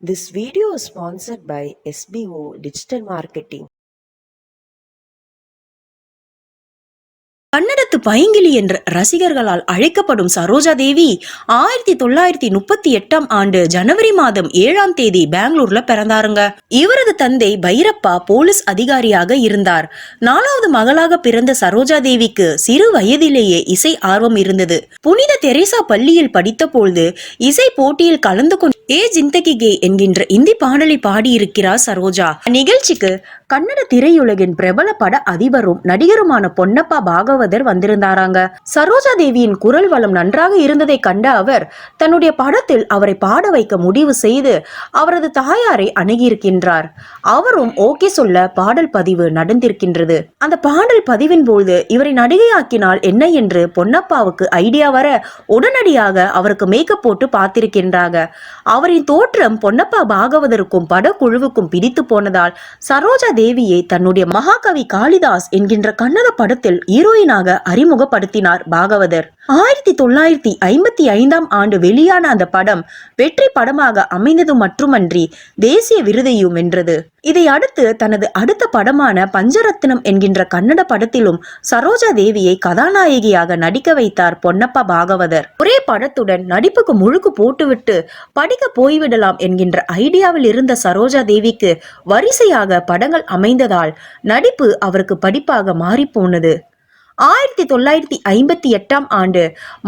This video is sponsored by SBO Digital Marketing. கன்னடத்து பைங்கிலி என்ற ரசிகர்களால் அழைக்கப்படும் சரோஜா தேவி ஆயிரத்தி தொள்ளாயிரத்தி முப்பத்தி எட்டாம் ஆண்டு ஜனவரி மாதம் ஏழாம் தேதி பெங்களூர்ல பிறந்தாருங்க. இவரது தந்தை பைரப்பா போலீஸ் அதிகாரியாக இருந்தார். நாலாவது மகளாக பிறந்த சரோஜா தேவிக்கு சிறு வயதிலேயே இசை ஆர்வம் இருந்தது. புனித தெரேசா பள்ளியில் படித்த பொழுது இசை போட்டியில் கலந்து கொண்டு ஏ ஜிந்தகி கே என்கின்ற இந்தி பாடலை பாடியிருக்கிறார் சரோஜா. நிகழ்ச்சிக்கு கன்னட திரையுலகின் பிரபல பட அதிபரும் நடிகருமான பொன்னப்பா பாகவதர் வந்திருந்தாராங்க. சரோஜா தேவியின் குரல் வளம் நன்றாக இருந்ததை கண்ட அவர் தன்னுடைய படத்தில் அவரை பாட வைக்க முடிவு செய்து அவரது தாயாரை அணுகியிருக்கின்றார். அவரும் ஓகே சொல்ல பாடல் பதிவு நடந்திருக்கின்றது. அந்த பாடல் பதிவின் போது இவரை நடிகையாக்கினால் என்ன என்று பொன்னப்பாவுக்கு ஐடியா வர உடனடியாக அவருக்கு மேக்கப் போட்டு பார்த்திருக்கின்றாங்க. அவரின் தோற்றம் பொன்னப்பா பாகவதருக்கும் படக்குழுவுக்கும் பிடித்து போனதால் சரோஜா தேவியை தன்னுடைய மகாகவி காளிதாஸ் என்கின்ற கன்னட படத்தில் ஹீரோயின் ஹீரோயினாக அறிமுகப்படுத்தினார் பாகவதர். ஆயிரத்தி தொள்ளாயிரத்தி ஐம்பத்தி ஐந்தாம் ஆண்டு வெளியான அந்த படம் வெற்றி படமாக அமைந்தது மட்டுமன்றி தேசிய விருதையும் வென்றது. இதை அடுத்து தனது அடுத்த படமான பஞ்சரத்னம் என்கின்ற கன்னட படத்திலும் சரோஜா தேவியை கதாநாயகியாக நடிக்க வைத்தார் பொன்னப்பா பாகவதர். ஒரே படத்துடன் நடிப்புக்கு முழுக்கு போட்டுவிட்டு படிக்க போய்விடலாம் என்கின்ற ஐடியாவில் இருந்த சரோஜா தேவிக்கு வரிசையாக படங்கள் அமைந்ததால் நடிப்பு அவருக்கு படிப்பாக மாறிப்போனது. ஆயிரத்தி தொள்ளாயிரத்தி ஐம்பத்தி எட்டாம் ஆண்டு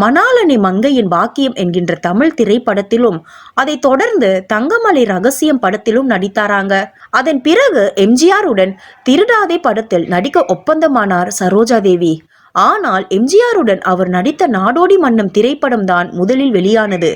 மணாலனி மங்கையின் பாக்கியம் என்கின்ற தமிழ் திரைப்படத்திலும் அதை தொடர்ந்து தங்கமலை ரகசியம் படத்திலும் நடித்தாராங்க. அதன் பிறகு எம்ஜிஆருடன் திருடாதே படத்தில் நடிக்க ஒப்பந்தமானார் சரோஜா தேவி ஆனால் எம்ஜிஆருடன் அவர் நடித்த நாடோடி மன்னம் திரைப்படம் தான் முதலில் வெளியானது.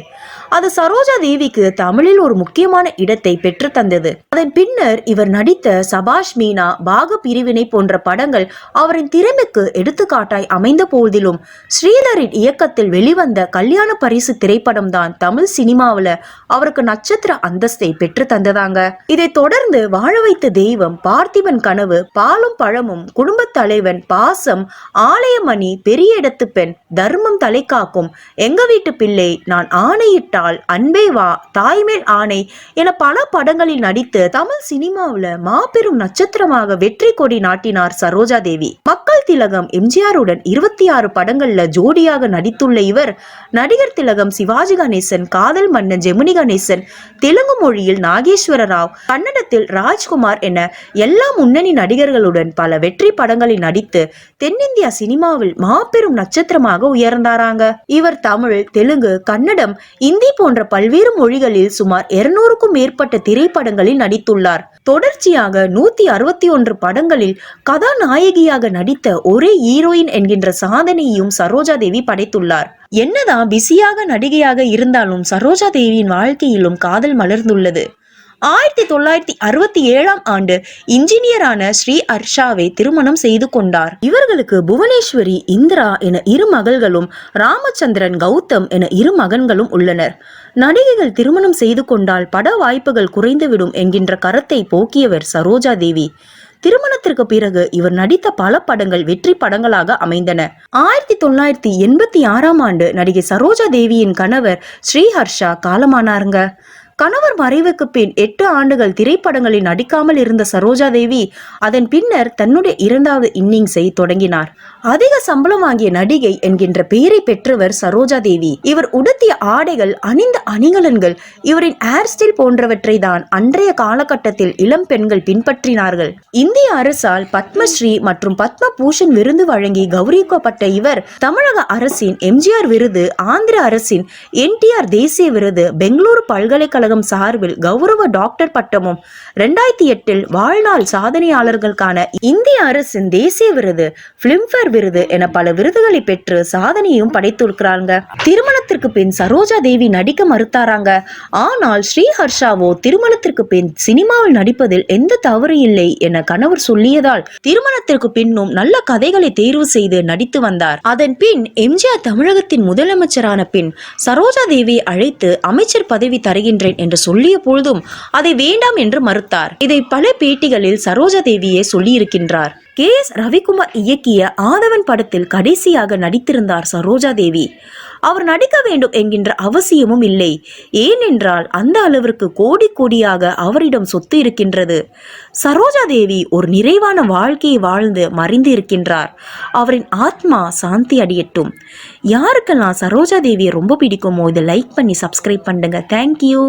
அது சரோஜா தேவிக்கு தமிழில் ஒரு முக்கியமான இடத்தை பெற்று தந்தது. அதன் பின்னர் இவர் நடித்த சபாஷ் மீனா பாக பிரிவினை போன்ற படங்கள் அவரின் திறமைக்கு எடுத்துக்காட்டாய் அமைந்த போதிலும் ஸ்ரீதரின் இயக்கத்தில் வெளிவந்த கல்யாண பரிசு திரைப்படம் தான் தமிழ் சினிமாவில் அவருக்கு நட்சத்திர அந்தஸ்தை பெற்று தந்ததாங்க. இதைத் தொடர்ந்து வாழ வைத்த தெய்வம் பார்த்திபன் கனவு பாலும் பழமும் குடும்பத் தலைவன் பாசம் ஆலயமணி பெரிய இடத்து பெண் தர்மம் தலை காக்கும் எங்க வீட்டு பிள்ளை நான் என்றால் அன்பே வா தாய்மேல் ஆணை என பல படங்களில் நடித்து தமிழ் சினிமாவில் மாபெரும் நட்சத்திரமாக வெற்றி கொடி நாட்டினார் சரோஜா தேவி. மக்கள் திலகம் எம்ஜிஆருடன் இருபத்தி ஆறு படங்கள்ல ஜோடியாக நடித்துள்ள இவர் நடிகர் திலகம் சிவாஜி கணேசன் காதல் மன்னன் ஜெமினி கணேசன் தெலுங்கு மொழியில் நாகேஸ்வர ராவ் கன்னடத்தில் ராஜ்குமார் என எல்லா முன்னணி நடிகர்களுடன் பல வெற்றி படங்களில் நடித்து தென்னிந்தியா சினிமாவில் மாபெரும் நட்சத்திரமாக உயர்ந்தாராங்க. இவர் தமிழ் தெலுங்கு கன்னடம் இந்தி போன்ற பல்வேறு மொழிகளில் சுமார் இருநூறுக்கும் மேற்பட்ட திரைப்படங்களில் நடித்துள்ளார். தொடர்ச்சியாக நூத்தி அறுபத்தி ஒன்று படங்களில் கதாநாயகியாக நடித்த ஒரே ஹீரோயின் என்கின்ற சாதனையையும் சரோஜா தேவி படைத்துள்ளார். என்னதான் பிஸியாக நடிகையாக இருந்தாலும் சரோஜா தேவியின் வாழ்க்கையிலும் காதல் மலர்ந்துள்ளது. ஆயிரத்தி தொள்ளாயிரத்தி அறுபத்தி ஏழாம் ஆண்டு இன்ஜினியரான ஸ்ரீ ஹர்ஷாவை திருமணம் செய்து கொண்டார். இவர்களுக்கு புவனேஸ்வரி இந்திரா என இரு மகள்களும் ராமச்சந்திரன் கௌதம் என இரு மகன்களும் உள்ளனர். நடிகைகள் திருமணம் செய்து கொண்டால் பட வாய்ப்புகள் குறைந்துவிடும் என்கின்ற கருத்தை போக்கியவர் சரோஜா தேவி. திருமணத்திற்கு பிறகு இவர் நடித்த பல படங்கள் வெற்றி படங்களாக அமைந்தன. ஆயிரத்தி தொள்ளாயிரத்தி எண்பத்தி ஆறாம் ஆண்டு நடிகை சரோஜா தேவியின் கணவர் ஸ்ரீஹர்ஷா காலமானாருங்க. கணவர் மறைவுக்கு பின் எட்டு ஆண்டுகள் திரைப்படங்களில் நடிக்காமல் இருந்த சரோஜா தேவி அதன் பின்னர் தன்னுடைய இரண்டாவது இன்னிங்ஸை தொடங்கினார். அதிக சம்பளம் வாங்கிய நடிகை என்கின்ற பெயரை பெற்றவர் சரோஜா தேவி. இவர் உடுத்திய ஆடைகள் அணிந்த அணிகலன்கள் இவரின் ஹேர் ஸ்டைல் போன்றவற்றை தான் அன்றைய காலகட்டத்தில் இளம் பெண்கள் பின்பற்றினார்கள். இந்திய அரசால் பத்மஸ்ரீ மற்றும் பத்ம பூஷன் விருது வழங்கி கௌரவிக்கப்பட்ட இவர் தமிழக அரசின் எம்ஜிஆர் விருது ஆந்திர அரசின் என்டிஆர் தேசிய விருது பெங்களூரு பல்கலைக்கழக பல்கலைக்கழகம் சார்பில் கௌரவ டாக்டர் பட்டமும் ரெண்டாயிரத்தி எட்டில் வாழ்நாள் சாதனையாளர்களுக்கான இந்திய அரசின் தேசிய விருது பிலிம்பேர் விருது என பல விருதுகளை பெற்று சாதனையும் படைத்திருக்கிறாங்க. திருமணத்திற்கு பின் சரோஜா தேவி நடிக்க மறுத்தாராங்க. ஆனால் ஸ்ரீஹர்ஷாவோ திருமணத்திற்கு பின் சினிமாவில் நடிப்பதில் எந்த தவறு இல்லை என கணவர் சொல்லியதால் திருமணத்திற்கு பின்னும் நல்ல கதைகளை தேர்வு செய்து நடித்து வந்தார். அதன் பின் எம்ஜிஆர் தமிழகத்தின் முதலமைச்சரான பின் சரோஜா தேவியை அழைத்து அமைச்சர் பதவி தருகின்றேன் என்று சொல்லிய பொழுதும் அதை வேண்டாம் என்று மறுத்தார். இதை பல பேட்டிகளில் சரோஜா தேவியே சொல்லியிருக்கின்றார். கே. எஸ். ரவிக்குமார் இயக்கிய ஆதவன் படத்தில் கடைசியாக நடித்திருந்தார் சரோஜா தேவி அவர் நடிக்க வேண்டும் என்கின்ற அவசியமும் இல்லை. ஏனென்றால் அந்த அளவிற்கு கோடி கோடியாக அவரிடம் சொத்து இருக்கின்றது. சரோஜா தேவி ஒரு நிறைவான வாழ்க்கையை வாழ்ந்து மறைந்து இருக்கின்றார் அவரின் ஆத்மா சாந்தி அடையட்டும். யாருக்கெல்லாம் சரோஜா தேவியை ரொம்ப பிடிக்குமோ இதை லைக் பண்ணி சப்ஸ்கிரைப் பண்ணுங்க. தேங்க்யூ